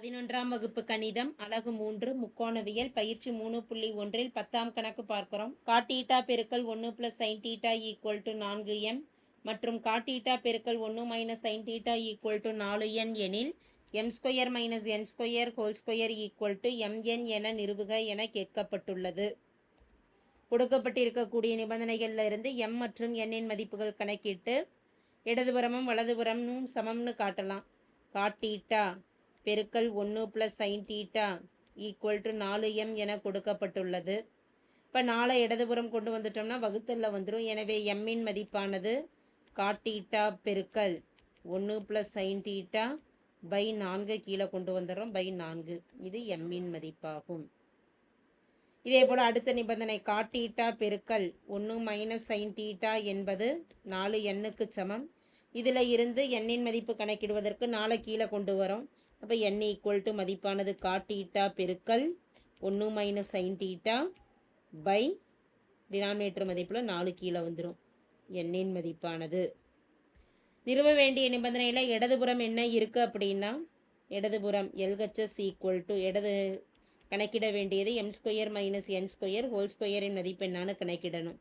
பதினொன்றாம் வகுப்பு கணிதம் அலகு மூன்று முக்கோணவியல் பயிற்சி மூணு புள்ளி ஒன்றில் பத்தாம் கணக்கு பார்க்கிறோம். காட்டீட்டா பெருக்கல் ஒன்று plus sine theta equal to நான்கு எம் மற்றும் காட்டீட்டா பெருக்கல் ஒன்று minus sine theta equal to நாலு என் எனில் M square minus N square whole square equal to M N என நிறுவுக என கேட்கப்பட்டுள்ளது. கொடுக்கப்பட்டிருக்கக்கூடிய நிபந்தனைகளில் இருந்து எம் மற்றும் எண்ணின் மதிப்புகள் கணக்கிட்டு இடதுபுறமும் வலதுபுறமும் சமம்னு காட்டலாம். காட்டீட்டா பெருக்கல் ஒன்று plus sine theta equal to நாலு எம் என கொடுக்கப்பட்டுள்ளது. இப்போ நாளை இடதுபுறம் கொண்டு வந்துட்டோம்னா வகுத்தலில் வந்துடும் எனவே எம்மின் மதிப்பானது காட்டீட்டா பெருக்கல் ஒன்று ப்ளஸ் சைன் டீட்டா பை நான்கு கீழே கொண்டு வந்துடுறோம். பை நான்கு. இது எம்மின் மதிப்பாகும். இதே போல் அடுத்த நிபந்தனை காட்டீட்டா பெருக்கல் ஒன்று மைனஸ் சைன் டீட்டா என்பது நாலு எண்ணுக்கு சமம். இதில் இருந்து எண்ணின் மதிப்பு கணக்கிடுவதற்கு நாளை கீழே கொண்டு வரோம். அப்போ என் ஈக்குவல் டு மதிப்பானது காட்டீட்டா பெருக்கல் ஒன்று minus sine theta by denominator மதிப்பில் நாலு கீழே வந்துடும் எண்ணின் மதிப்பானது. நிறுவ வேண்டிய நிபந்தனையில் இடதுபுறம் என்ன இருக்குது அப்படின்னா இடதுபுறம் எல்ஹெச்எஸ் ஈக்குவல் டு இடது கணக்கிட வேண்டியது M square minus N square whole ஸ்கொயரின் மதிப்பு என்னான்னு கணக்கிடணும்.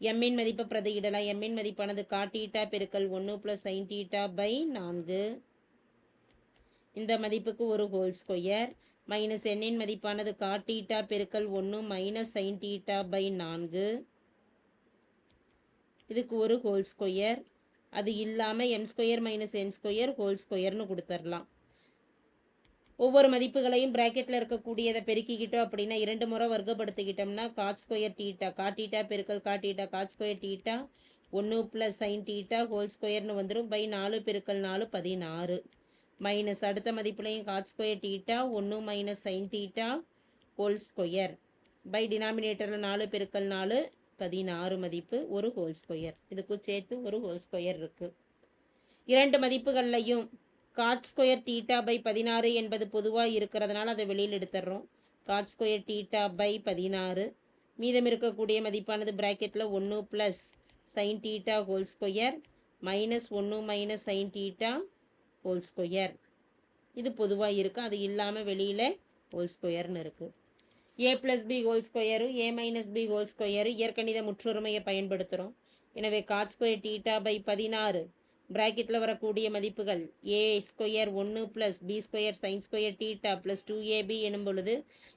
எம்மின் மதிப்பை பிரதியிடலாம். எம்மின் மதிப்பானது காட்டீட்டா பெருக்கல் ஒன்று ப்ளஸ் சைன் டீட்டா பை நான்கு. இந்த மதிப்புக்கு ஒரு ஹோல் ஸ்கொயர் மைனஸ் எண்ணின் மதிப்பானது காட்டீட்டா பெருக்கல் ஒன்று மைனஸ் சைன் டீட்டா பை நான்கு. இதுக்கு ஒரு ஹோல் ஸ்கொயர் அது இல்லாமல் M square minus N square whole ஸ்கொயர்னு கொடுத்துர்லாம். ஒவ்வொரு மதிப்புகளையும் ப்ராக்கெட்டில் இருக்கக்கூடியதை பெருக்கிக்கிட்டோம் அப்படின்னா இரண்டு முறை வர்க்கப்படுத்திக்கிட்டோம்னா cot square theta cot theta பெருக்கல் cot theta cot square theta ஒன்று ப்ளஸ் சைன் டீட்டா ஹோல் ஸ்கொயர்னு வந்துடும் பை நாலு பெருக்கல் நாலு பதினாறு. மைனஸ் அடுத்த மதிப்புலையும் காட் ஸ்கொயர் டீட்டா ஒன்று minus sine theta whole square by டினாமினேட்டரில் நாலு பெருக்கல் நாலு பதினாறு மதிப்பு ஒரு ஹோல் ஸ்கொயர் இதுக்கும் சேர்த்து ஒரு ஹோல் ஸ்கொயர் இருக்குது இரண்டு மதிப்புகள்லையும் காட் ஸ்கொயர் டீட்டா பை பதினாறு என்பது பொதுவாக இருக்கிறதுனால அதை வெளியில் எடுத்துடுறோம் காட் ஸ்கொயர் டீட்டா பை பதினாறு. மீதம் இருக்கக்கூடிய மதிப்பானது ப்ராக்கெட்டில் ஒன்று plus sine theta whole square minus ஒன்று minus sine theta whole square இது பொதுவாக இருக்குது அது இல்லாமல் வெளியில் ஹோல் ஸ்கொயர்னு இருக்குது A plus B whole square A minus B whole square இயற்கணித முற்றுரிமையை பயன்படுத்துகிறோம் எனவே காட் ஸ்கொயர் டீட்டா பை பதினாறு. ப்ராக்கெட்டில் வரக்கூடிய மதிப்புகள் ஏ ஸ்கொயர் ஒன்று plus B square sine square theta plus two A B எனும் பொழுது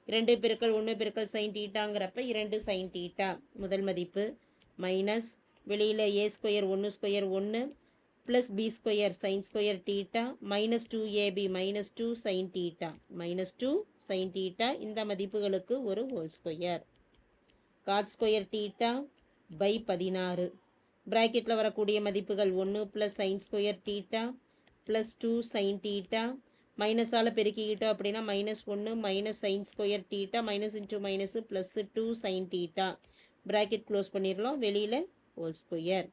இரண்டு பெருக்கள் ஒன்று பெருக்கள் சைன் டீட்டாங்கிறப்ப இரண்டு சைன் டீட்டா முதல் மதிப்பு மைனஸ் வெளியில் ஏ ஸ்கொயர் ஒன்று ஸ்கொயர் ஒன்று plus B square sine square theta minus two A B minus two sine theta minus two sine theta இந்த மதிப்புகளுக்கு ஒரு whole square cot square theta by பதினாறு. ப்ராக்கெட்டில் வரக்கூடிய மதிப்புகள் ஒன்று plus sine square theta plus two sine theta மைனஸால் பெருக்கிக்கிட்டோம் அப்படின்னா மைனஸ் ஒன்று minus sine square theta minus into minus plus two sine theta bracket close பண்ணிடலாம். வெளியில் ஹோல் ஸ்கொயர்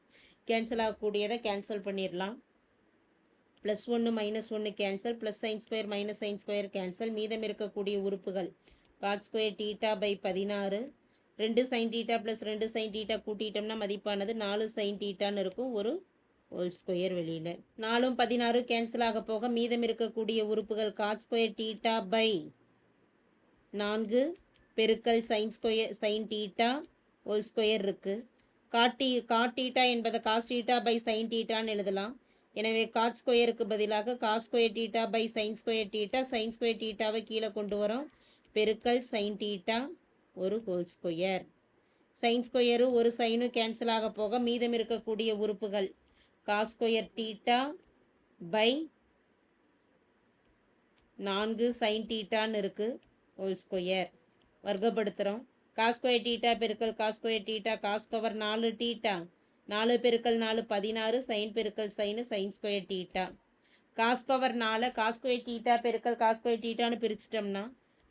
கேன்சல் ஆகக்கூடியதை கேன்சல் பண்ணிடலாம். ப்ளஸ் ஒன்று மைனஸ் ஒன்று cancel plus sine square minus sine square cancel மீதம் இருக்கக்கூடிய உறுப்புகள் காட் ஸ்கொயர் டீட்டா பை பதினாறு. ரெண்டு சைன் டீட்டா ப்ளஸ் ரெண்டு சைன் டீட்டா கூட்டிட்டோம்னா மதிப்பானது நாலு சைன் டீட்டான்னு இருக்கும் ஒரு ஹோல் ஸ்கொயர் வெளியில். நாலும் பதினாறு கேன்சல் ஆக போக மீதம் இருக்கக்கூடிய உறுப்புகள் காட் ஸ்கொயர் டீட்டா பை நான்கு பெருக்கல் sine square sine theta whole square இருக்குது காட்டி காட்டீட்டா என்பதை காஸ் டீட்டா பை சைன் டீட்டான்னு எழுதலாம். எனவே காட் ஸ்கொயருக்கு பதிலாக cos square theta by sine square theta sine square டீட்டாவை கீழே கொண்டு வரோம். பெருக்கல் சைன் டீட்டா ஒரு ஹோல் ஸ்கொயர் சைன் ஸ்கொயரு ஒரு சைனும் கேன்சல் ஆக போக மீதம் இருக்கக்கூடிய உறுப்புகள் காஸ் ஸ்கொயர் டீட்டா பை நான்கு சைன் டீட்டான்னு இருக்குது ஹோல் ஸ்கொயர் வர்க்கப்படுத்துகிறோம் காஸ் டீட்டா பெருக்கல் cos square theta cos power நாலு டீட்டா. நாலு பெருக்கல் நாலு பதினாறு சைன் பெருக்கல் sine sine square theta. Cos power நாலு காஸ்கொயர் டீட்டா பெருக்கல் காஸ்கொயர் டீட்டான்னு பிரிச்சிட்டோம்னா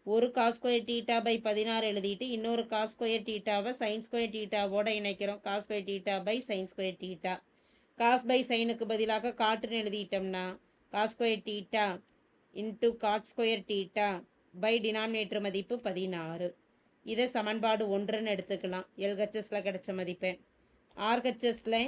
ஒரு காஸ்கொயர் டீட்டா பை பதினாறு எழுதிட்டு இன்னொரு காஸ்கொயர் டீட்டாவை சைன் ஸ்கொயர் டீட்டாவோட இணைக்கிறோம். Cos square theta by sine square theta. Cos by சைனுக்கு பதிலாக காட்டுன்னு எழுதிட்டோம்னா cos square theta into cot square theta by denominator மதிப்பு பதினாறு. இதை சமன்பாடு ஒன்றுன்னு எடுத்துக்கலாம். எல்ஹெச்எஸில் கிடைச்ச மதிப்பை. ஆர்ஹெச்எஸில்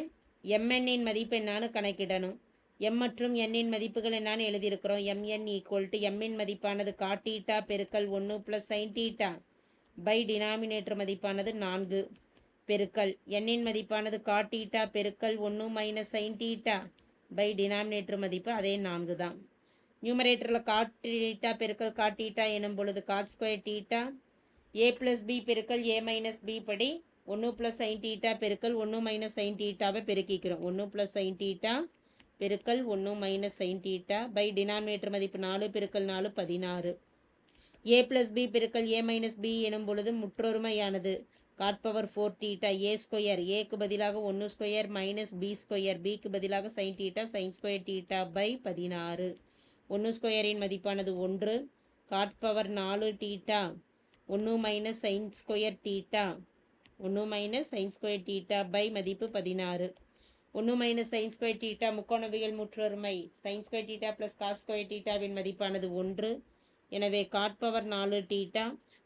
எம்என்னின் மதிப்பு என்னான்னு கணக்கிடணும். எம் மற்றும் எண்ணின் மதிப்புகள் என்னான்னு எழுதியிருக்கிறோம். எம்என் ஈக்குவல் டு எம்மின் மதிப்பானது காட்டீட்டா பெருக்கல் ஒன்று plus sine theta by denominator மதிப்பானது நான்கு பெருக்கல். எண்ணின் மதிப்பானது காட்டீட்டா பெருக்கல் ஒன்று minus sine theta by denominator மதிப்பு அதே நான்கு தான். நியூமரேட்டரில் காட்டீட்டா பெருக்கல் காட்டீட்டா எனும் பொழுது cot square theta A plus B பெருக்கல் ஏ மைனஸ் பி படி ஒன்று ப்ளஸ் சைன் டீட்டா பெருக்கல் ஒன்று மைனஸ் சைன் டீட்டாவை பெருக்கிக்கிறோம். ஒன்று ப்ளஸ் சைன் டீட்டா பெருக்கல் ஒன்று minus sine theta by denominator மதிப்பு நாலு பெருக்கல் நாலு பதினாறு. ஏ ப்ளஸ் பி பெருக்கல் ஏ மைனஸ் பி எனும் பொழுது முற்றொருமையானது. Cot power four theta A square ஏக்கு பதிலாக ஒன்று ஸ்கொயர் மைனஸ் பி ஸ்கொயர் பிக்கு பதிலாக sine theta sine square theta by பதினாறு. ஒன்று ஸ்கொயரின் மதிப்பானது ஒன்று. காட் பவர் நாலு டீட்டா ஒன்று மைனஸ் சைன் ஸ்கொயர் டீட்டா ஒன்று minus sine square theta by மதிப்பு பதினாறு. ஒன்று மைனஸ் சைன் ஸ்கொயர் டீட்டா முக்கோணவியல் முற்றொருமை. Sine square theta plus cos square டீட்டாவின் மதிப்பானது ஒன்று. எனவே காட் பவர் நாலு டீட்டா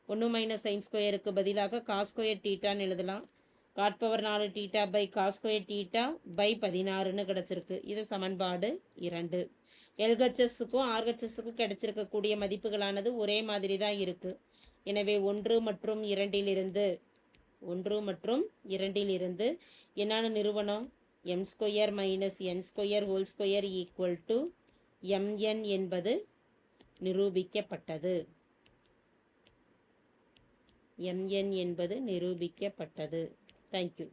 ஒன்று மைனஸ் சைன் ஸ்கொயருக்கு பதிலாக காஸ் ஸ்கொயர் டீட்டான்னு எழுதலாம். காட் பவர் நாலு theta by cos square theta by பதினாறுன்னு கிடச்சிருக்கு. இது சமன்பாடு இரண்டு. எல்ஹெச்எஸ்ஸுக்கும் ஆர்ஹெச்எஸ்ஸுக்கும் கிடச்சிருக்கக்கூடிய மதிப்புகளானது ஒரே மாதிரி தான் இருக்குது எனவே ஒன்று மற்றும் இரண்டிலிருந்து ஒன்று மற்றும் இரண்டிலிருந்து என்னான நிறுவனம்? M square minus N square whole square equal to M N என்பது நிரூபிக்கப்பட்டது. எம்என் என்பது நிரூபிக்கப்பட்டது. தேங்க்யூ